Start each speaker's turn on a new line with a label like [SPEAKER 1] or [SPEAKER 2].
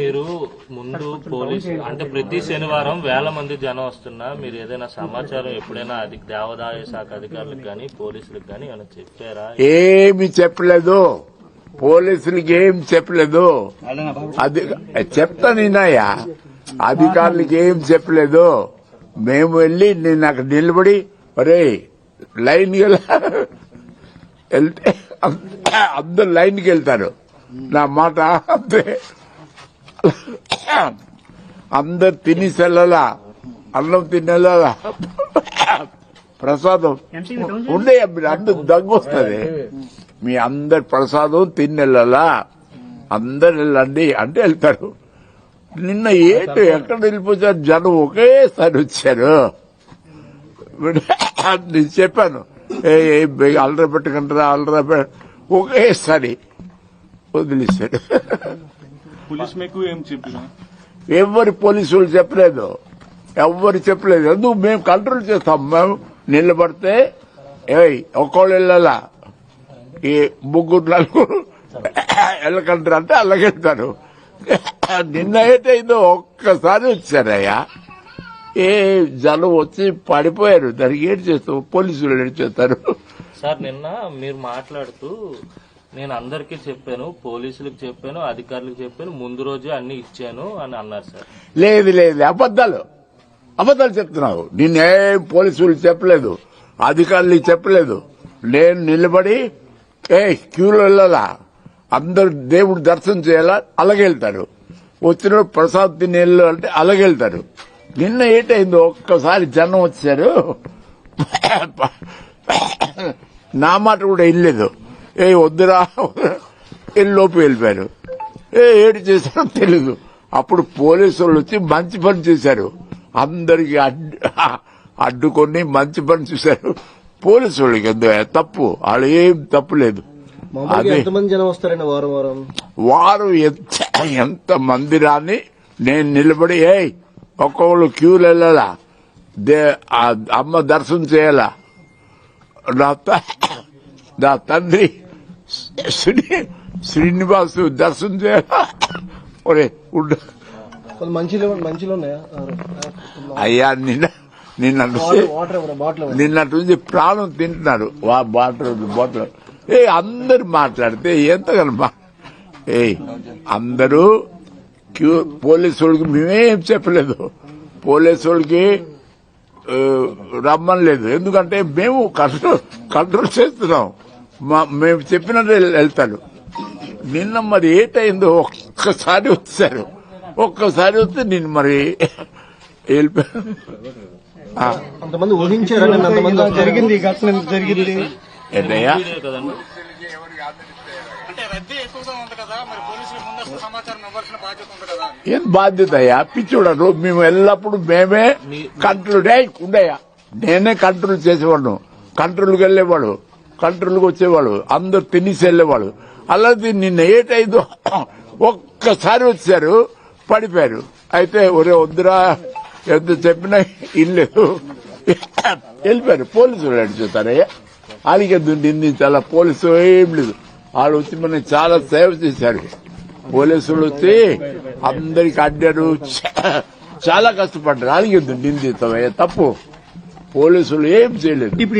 [SPEAKER 1] మీరు ముందు పోలీస్ అంటే ప్రతి శనివారం వేల మంది జనం వస్తున్నా మీరు ఏదైనా సమాచారం ఎప్పుడైనా అది దేవాదాయ శాఖ అధికారులకు కానీ పోలీసులకు కానీ ఏమైనా చెప్పారా?
[SPEAKER 2] ఏమి చెప్పలేదు. పోలీసులకి ఏం చెప్పలేదు. అది చెప్తా నేనయ్యా అధికారులకి ఏం చెప్పలేదు. మేము వెళ్ళి నేను అక్కడ నిలబడి ఒరే లైన్ వెళ్తే అందరు లైన్కి వెళ్తారు. నా మాట అంతే. అందరు తినేసి వెళ్ళాలా అన్నం తినేలా ప్రసాదం ఉండే మీరు అందరు దగ్గు వస్తుంది. మీ అందరి ప్రసాదం తిని వెళ్ళాలా అందరు వెళ్ళండి అంటే వెళ్తారు. నిన్న ఏంటి ఎక్కడ వెళ్ళిపోయారు జనం ఒకేసారి వచ్చారు. నేను చెప్పాను ఏ అల్లరి పెట్టకంటారా అల్లరి ఒకేసారి. వదిలేశాడు
[SPEAKER 3] పోలీస్ మీకు ఏం చెప్పిన?
[SPEAKER 2] ఎవరి పోలీసులు చెప్పలేదు. ఎవరు చెప్పలేదు. ఎందుకు? మేము కంట్రోల్ చేస్తాం. మేము నిలబడితే ఏయ్ ఒక్కళ్ళు వెళ్ళాలా? ఈ ముగ్గురు నలుగురు వెళ్ళకంటారు అంటే అలాగెళ్తారు. నిన్న అయితే ఇదో ఒక్కసారి వచ్చారయ్యా. ఏ జనం వచ్చి పడిపోయారు. దానికి ఏడు చేస్తాం? పోలీసులు ఏడు చేస్తారు?
[SPEAKER 1] సార్ నిన్న మీరు మాట్లాడుతూ నేను అందరికీ చెప్పాను పోలీసులకు చెప్పాను అధికారులకు చెప్పాను ముందు రోజే అన్ని ఇచ్చాను అని అన్నారు సార్.
[SPEAKER 2] లేదు లేదు అబద్దాలు అబద్దాలు చెప్తున్నావు. నిన్నేం పోలీసులు చెప్పలేదు అధికారులు చెప్పలేదు. నేను నిలబడి ఏ క్యూలో వెళ్ళాలా? అందరు దేవుడు దర్శనం చేయాలా? అలాగే వెళ్తారు వచ్చిన ప్రసాద్ తిని అంటే అలాగే వెళ్తారు నిన్న ఏటైందో? ఒక్కసారి జనం వచ్చారు. నా మాట కూడా వెళ్ళలేదు. ఏ వద్దురా. లోపు వెళ్ళిపోయారు ఏ ఏడు చేశారో తెలీదు. అప్పుడు పోలీసు వాళ్ళు వచ్చి మంచి పని చేశారు. అందరికి అడ్డు అడ్డుకొని మంచి పని చూశారు. పోలీసు వాళ్ళకి ఎందుకు తప్పు. వాళ్ళు ఏం తప్పు లేదు.
[SPEAKER 4] వారం
[SPEAKER 2] ఎంత ఎంత మంది రాని నేను నిలబడి ఏ ఒక్కొక్కరు క్యూలు వెళ్ళాలా? దే అమ్మ దర్శనం చేయాలా? నా తండ్రి శ్రీ శ్రీనివాసు దర్శనం చేయాలా ఒరే ఉండు
[SPEAKER 4] కొంత మంచిలో మంచిలో ఉన్నాయా?
[SPEAKER 2] అయ్యా నిన్న నిన్న
[SPEAKER 4] వాటర్ వాటర్ ఇవ్వరా బాటిల్ ఇవ్వరా?
[SPEAKER 2] నిన్నటి నుంచి ప్రాణం తింటున్నారు. వా బాటిల్ బాటిల్. ఏ అందరు మాట్లాడితే ఎంతగానో మా ఏ అందరూ క్యూ పోలీసు వాళ్ళకి మేమేం చెప్పలేదు. పోలీసు వాళ్ళకి ఆ, రమ్మనలేదు. ఎందుకంటే మేము కంట్రోల్ కంట్రోల్ చేస్తున్నాం. మా- మేము చెప్పినట్టు వెళ్తాడు నిన్న మరి ఏటైందో ఒక్కసారి వచ్చారు. ఒక్కసారి వస్తే నేను మరి వెళ్ళిపోయాను ఆ,
[SPEAKER 4] అంతమంది ఊహించారండి అంతమంది జరిగింది ఘటన జరిగింది?
[SPEAKER 2] ఏంటయ్యా?
[SPEAKER 1] ఇదే కదండి
[SPEAKER 5] అంటే రద్దీ ఎక్కువగా ఉంది కదా మరి పోలీసులు ముందస్తు సమాచారం ఇవ్వాల్సిన బాధ్యత ఉంది కదా?
[SPEAKER 2] ఏం బాధ్యత అయ్యా పిచ్చోడరు మేము ఎల్లప్పుడు మేమే కంట్రోల్ ఉండయా నేనే కంట్రోల్ చేసేవాడు కంట్రోల్కి వెళ్ళేవాడు. కంట్రోల్కి వచ్చేవాళ్ళు. అందరు తినేసి వెళ్ళేవాళ్ళు. అలాగే నిన్న ఏటైందో ఒక్కసారి వచ్చారు పడిపోయారు. అయితే ఒరే వద్దురా ఎంత చెప్పినా ఇల్లేదు వెళ్ళిపోయారు. పోలీసులు అడిచుతారయ్యా వాళ్ళకి నిందించాల పోలీసు ఏం లేదు. వాళ్ళు వచ్చి మనం చాలా సేవ చేశారు. పోలీసులు వచ్చి అందరికి అడ్డారు. చాలా కష్టపడ్డారు. వాళ్ళకి నిందిస్తామయ్యా తప్పు. పోలీసులు ఏం చేయలేదు.
[SPEAKER 5] ఇప్పుడు